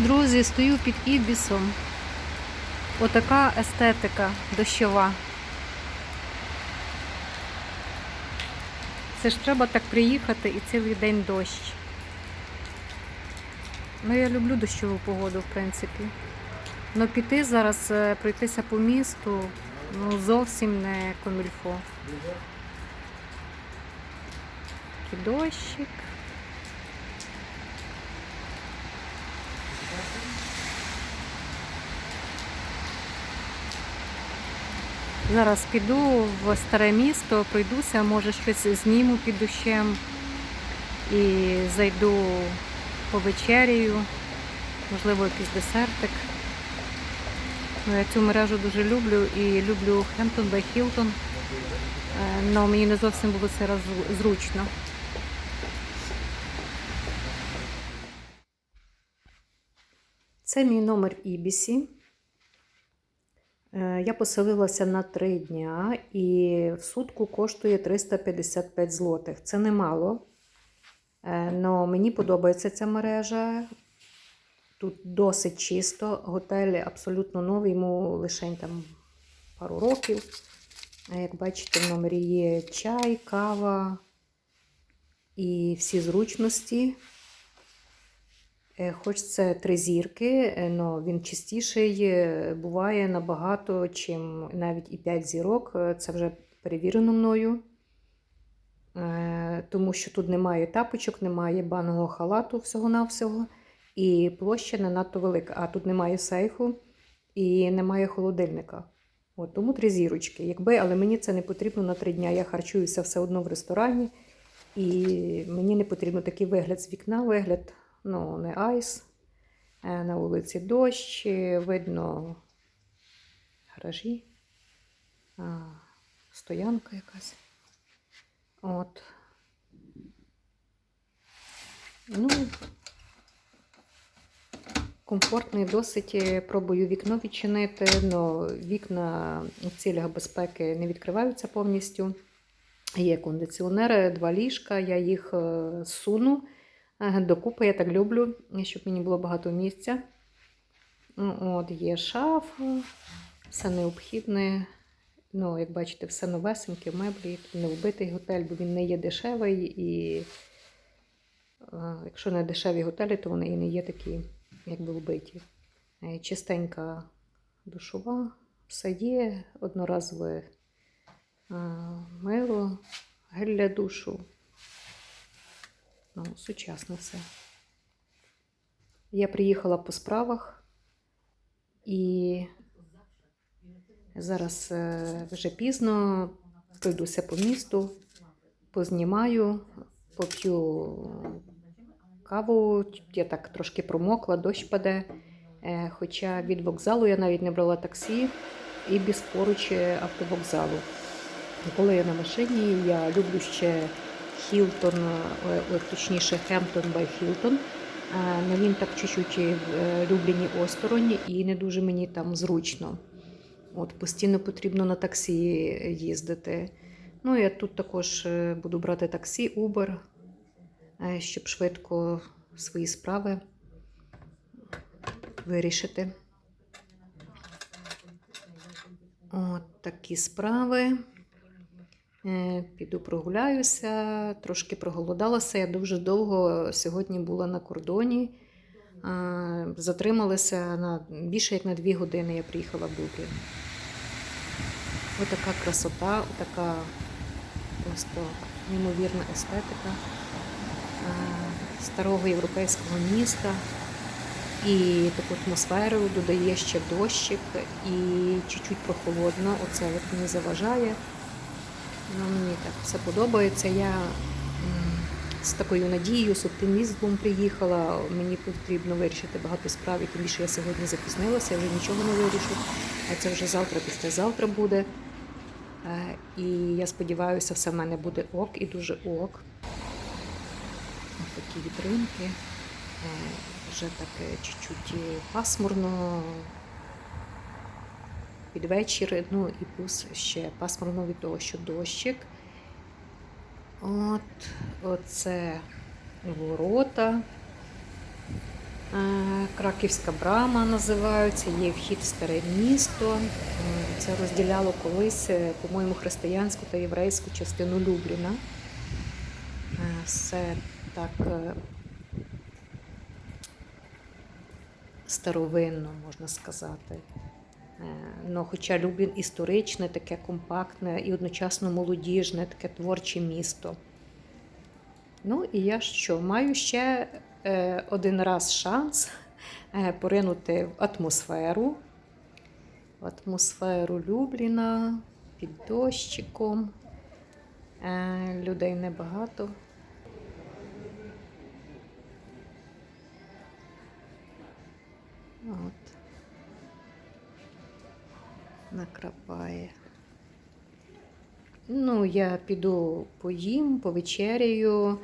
Друзі, стою під ібісом. Отака естетика дощова. Це ж треба так приїхати і цілий день дощ. Ну, я люблю дощову погоду, в принципі. Ну піти зараз, е, пройтися по місту, ну зовсім не комільфо. Такий дощик. Зараз піду в старе місто, пройдуся, може щось зніму під дощем і зайду по вечерію, можливо, якийсь десертик. Ну, Я цю мережу дуже люблю і люблю Хемптон by Hilton. але мені не зовсім було це зручно. Це мій номер Ібісі. Е, Я поселилася на три дня і в сутку коштує 355 злотих. Це немало. Але мені подобається ця мережа. Тут досить чисто. Готель абсолютно новий, йому лише там пару років. Як бачите, в номері є чай, кава і всі зручності. Е, Хоч це три зірки, але він чистіший е, буває набагато, чим навіть і 5 зірок. Е, Це вже перевірено мною. Тому що тут немає тапочок, немає банного халату всього-навсього, і площа не надто велика. А тут немає сейфу і немає холодильника. От, тому три зірочки. Якби, але мені це не потрібно на три дня. Я харчуюся все одно в ресторані, і мені не потрібно такий вигляд з вікна, вигляд ну, не айс. Е, На вулиці дощ, е, видно гаражі, стоянка якась. От. Ну, комфортний досить. е, Пробую вікно відчинити, але вікна в цілях безпеки не відкриваються повністю. Є кондиціонери, два ліжка, я їх суну. Докупи я так люблю, щоб мені було багато місця. Ну, От, є шафа, все необхідне. Ну, як бачите, все новесеньке, меблі, не вбитий готель, бо він не є дешевий. І якщо не дешеві готелі, то вони і не є такі, якби вбиті. Е, Чистенька душова, все є, одноразове мило, гель для душу. Ну, сучасне все. Я приїхала по справах і зараз е, вже пізно пройдуся по місту, познімаю, поп'ю каву. Я так трошки промокла, дощ паде. Е, Хоча від вокзалу я навіть не брала таксі і без поруч е, автовокзалу. Коли я на машині, я люблю ще Хілтон, е, точніше Хемптон бай Хілтон. Але він так чуть-чуть е, люблені осторонь і не дуже мені там зручно. От, постійно потрібно на таксі їздити. Ну, я тут також е, буду брати таксі, Uber, е, щоб швидко свої справи вирішити. От такі справи. Е, Піду прогуляюся, трошки проголодалася. Я дуже довго сьогодні була на кордоні. Затрималася на більше як на дві години. Я приїхала в Дублін. Ось така красота, така просто неймовірна естетика старого європейського міста. І таку атмосферу додає ще дощик і чуть-чуть прохолодно. Оце от мені заважає. Мені так все подобається. Я з такою надією, з оптимізмом приїхала. Мені потрібно вирішити багато справ, і тим більше я сьогодні запізнилася, я вже нічого не вирішу. А це вже завтра, післязавтра буде. Е, І я сподіваюся, все в мене буде ок і дуже ок. Ось такі вітринки. Е, Вже так е, чуть-чуть пасмурно, під вечір, ну і плюс ще пасмурно від того, що дощик. От, оце ворота. Е, Краківська брама називаються, є вхід в старе місто. Це розділяло колись, е, по-моєму, християнську та єврейську частину Любліна. Е, Все так старовинно, можна сказати. Е, Ну, хоча Люблін історичне, таке компактне і одночасно молодіжне, таке творче місто. Ну і я що, маю ще е, один раз шанс е, поринути в атмосферу, в атмосферу Любліна під дощиком. Людей небагато. От. Накрапає. Ну, я піду поїм, повечеряю.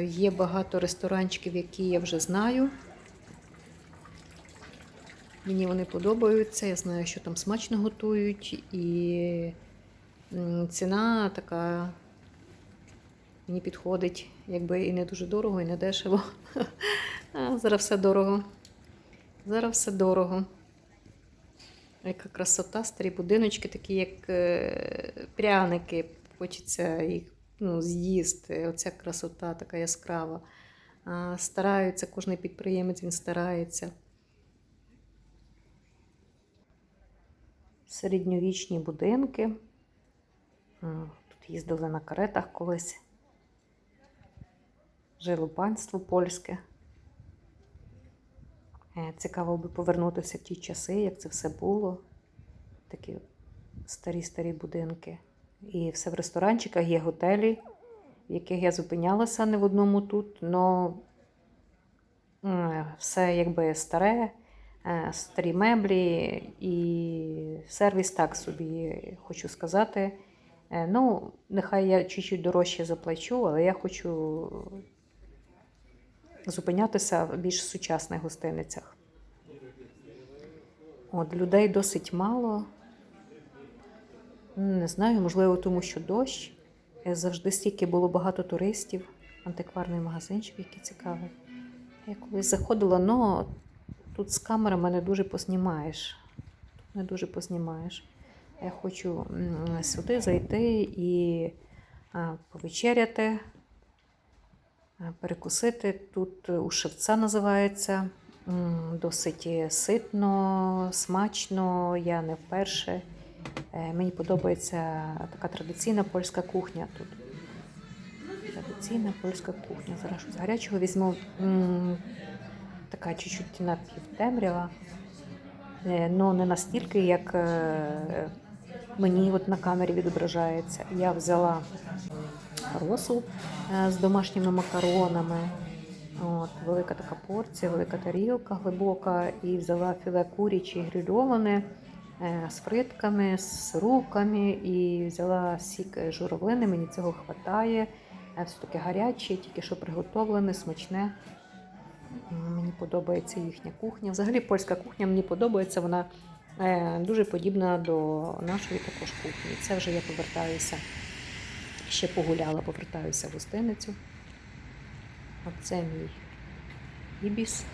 Є багато ресторанчиків, які я вже знаю. Мені вони подобаються, я знаю, що там смачно готують, і ціна така мені підходить, якби і не дуже дорого, і не дешево. Зараз все дорого. Зараз все дорого. Яка красота, старі будиночки, такі як е, пряники. Хочеться їх ну, з'їсти. Оця красота така яскрава. Стараються, кожен підприємець він старається. Середньовічні будинки. Тут їздили на каретах колись. Жило панство польське. Е, Цікаво би повернутися в ті часи, як це все було. Такі старі-старі будинки. І все в ресторанчиках є готелі, в яких я зупинялася не в одному тут, але все якби старе, е, старі меблі і сервіс так собі хочу сказати. Е, Ну, нехай я чуть-чуть дорожче заплачу, але я хочу зупинятися в більш сучасних гостиницях. От, людей досить мало. Не знаю, можливо, тому що дощ. Е, Завжди стільки було багато туристів, антикварний магазинчик, який цікавий. Я колись заходила, але тут з камерами не дуже поснімаєш. Тут не дуже поснімаєш. Я хочу сюди зайти і повечеряти, перекусити. Тут у шевца називається. Досить ситно, смачно. Я не вперше. Е, Мені подобається така традиційна польська кухня тут. Традиційна польська кухня. Зараз щось гарячого візьму. Така чуть-чуть напівтемрява. Е, Ну, не настільки, як е, мені от на камері відображається. Я взяла росу е, з домашніми макаронами. От, велика така порція, велика тарілка глибока, і взяла філе куряче грильоване е, з фритками, з руками, і взяла сік е, журавлини. Мені цього вистачає. Все таке гаряче, тільки що приготовлене, смачне. Мені подобається їхня кухня. Взагалі польська кухня мені подобається. Вона е, дуже подібна до нашої також кухні. Це вже я повертаюся. Ще погуляла, повертаюся в гостиницю. Оце мій ібіс.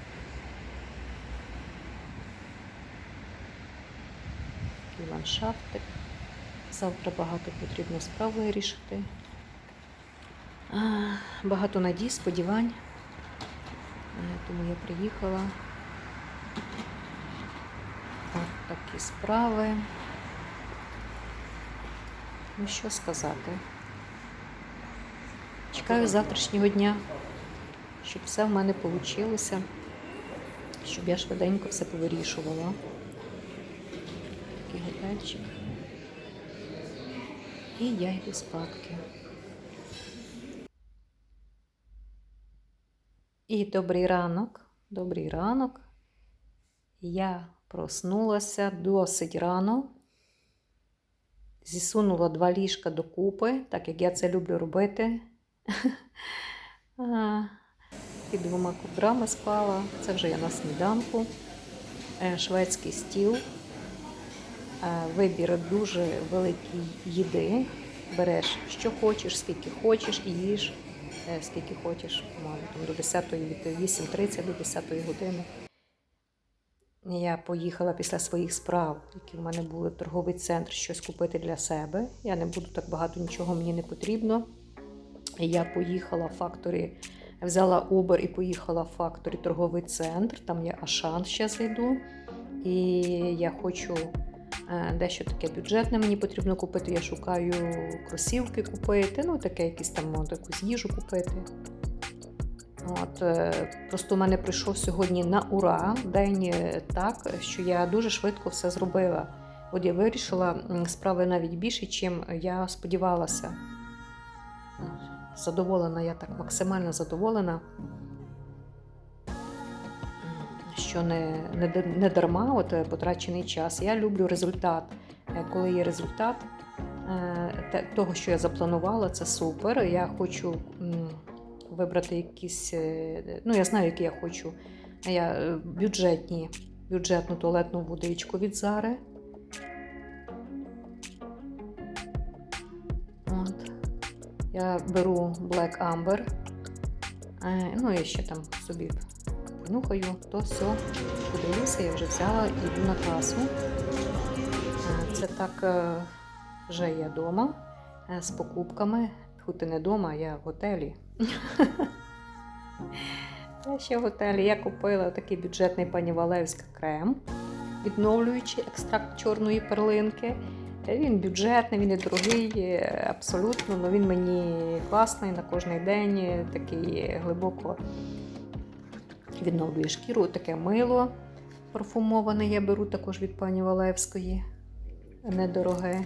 Такий ландшафтик. Завтра багато потрібно справ вирішити. Багато надій, сподівань. Тому я приїхала. От такі справи. Ну, що сказати? Чекаю завтрашнього дня, щоб все в мене вийшло, щоб я швиденько все повирішувала. Такий готельчик. І я йду спадки. І добрий ранок, добрий ранок. Я проснулася досить рано. Зісунула два ліжка докупи, так як я це люблю робити. Під двома ковдрами спала. Це вже я на сніданку. Е, Шведський стіл. Е, Вибір дуже великий їди. Береш, що хочеш, скільки хочеш, і їж е, скільки хочеш, до 10 від 8.30 до 10 години. Я поїхала після своїх справ, які в мене були торговий центр, щось купити для себе. Я не буду так багато нічого, мені не потрібно. Я поїхала в факторі, взяла Uber і поїхала в факторі торговий центр. Там є Ашан ще зайду. І я хочу е, дещо таке бюджетне мені потрібно купити. Я шукаю кросівки купити, ну таке якісь там от, якусь їжу купити. От, е, просто у мене прийшов сьогодні на ура день е, так, що я дуже швидко все зробила. От я вирішила справи навіть більше, чим я сподівалася. Задоволена, я так максимально задоволена, що не, не, не дарма от, е, потрачений час. Я люблю результат. Е, Коли є результат е, того, що я запланувала, це супер. Я хочу вибрати якісь, ну я знаю, які я хочу. Я бюджетні, бюджетну туалетну водичку від Зари. Я беру Black Amber. Е, Ну, і ще там собі понюхаю, то все, подивлюся, я вже взяла і йду на касу. Е, Це так е, вже я вдома з покупками. Хоч і не вдома, я в готелі. Я ще в готелі. Я купила такий бюджетний пані Валевська крем, відновлюючий екстракт чорної перлинки. Він бюджетний, він не дорогий, е, абсолютно, але він мені класний на кожний день, такий глибоко відновлює шкіру. Таке мило парфумоване я беру також від пані Валевської. Недороге.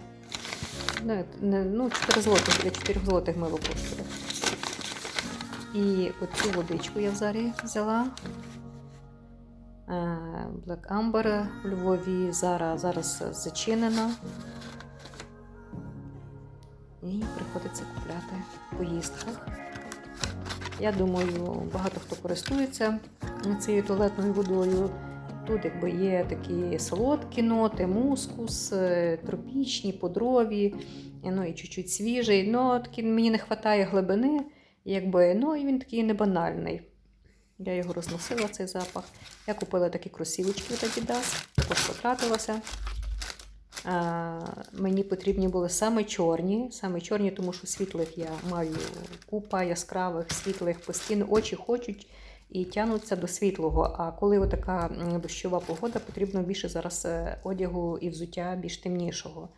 Не, не, ну, 4 злотих, для 4 злотих мило коштує. І оцю водичку я в зарі взяла. Е, Black Amber у Львові зараз, зараз зачинена. І приходиться купляти в поїздках. Я думаю, багато хто користується цією туалетною водою. Тут якби є такі солодкі ноти, мускус, е, тропічні, подрові, і, ну і чуть-чуть свіжий. Ну, такі, мені не вистачає глибини, якби, ну і він такий не банальний. Я його розносила, цей запах. Я купила такі кросівочки від Adidas, також потратилася. А, мені потрібні були саме чорні, саме чорні, тому що світлих я маю купа яскравих, світлих, постійно очі хочуть і тягнуться до світлого. А коли така дощова погода, потрібно більше зараз е, одягу і взуття більш темнішого.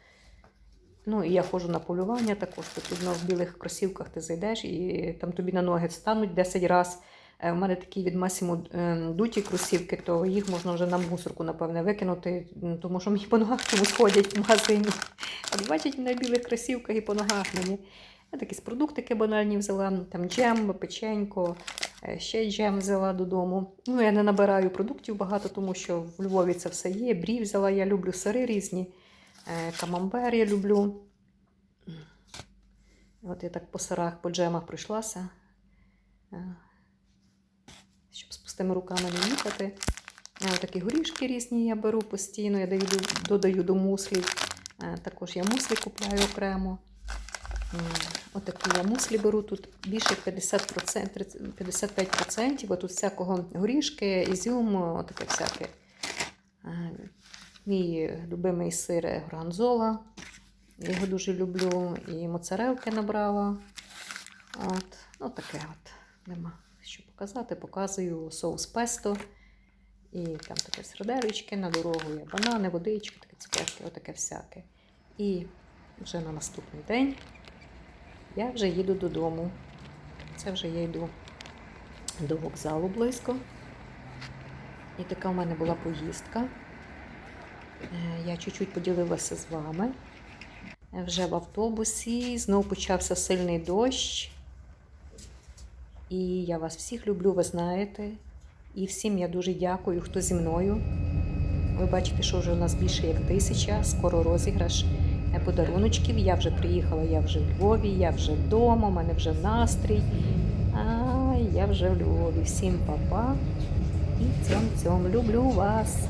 Ну, і я ходжу на полювання також. Потрібно в білих кросівках ти зайдеш і там тобі на ноги стануть 10 разів. У мене такі від Масімо дуті кросівки, то їх можна вже на мусорку, напевне, викинути, тому що мені по ногах чомусь ходять в магазині. От бачать мене в білих кросівках і по ногах мені. Я такі з продуктики банальні взяла, там джем, печенько, ще джем взяла додому. Ну, я не набираю продуктів багато, тому що в Львові це все є. Брі взяла, я люблю сири різні, камамбер я люблю. От я так по сирах, по джемах пройшлася пустими руками не їхати. Такі горішки різні я беру постійно, я даю, додаю до муслів. Також я муслі купляю окремо. Отакі я муслі беру, тут більше 50%, 55%, бо всякого горішки, ізюм, отаке всяке. Мій любимий сир горганзола. Я його дуже люблю. І моцарелки набрала. От, ну таке от нема що показати, показую соус песто. І там таке сердечки, на дорогу є банани, водички, таке цукерки, отаке всяке. І вже на наступний день я вже їду додому. Це вже я йду до вокзалу близько. І така в мене була поїздка. Я чуть-чуть поділилася з вами. Вже в автобусі, знову почався сильний дощ. І я вас всіх люблю, ви знаєте. І всім я дуже дякую, хто зі мною. Ви бачите, що вже у нас більше як тисяча, скоро розіграш подаруночків. Я вже приїхала, я вже в Львові, я вже вдома, у мене вже настрій. А я вже в Львові. Всім па-па. І цьом-цьом люблю вас.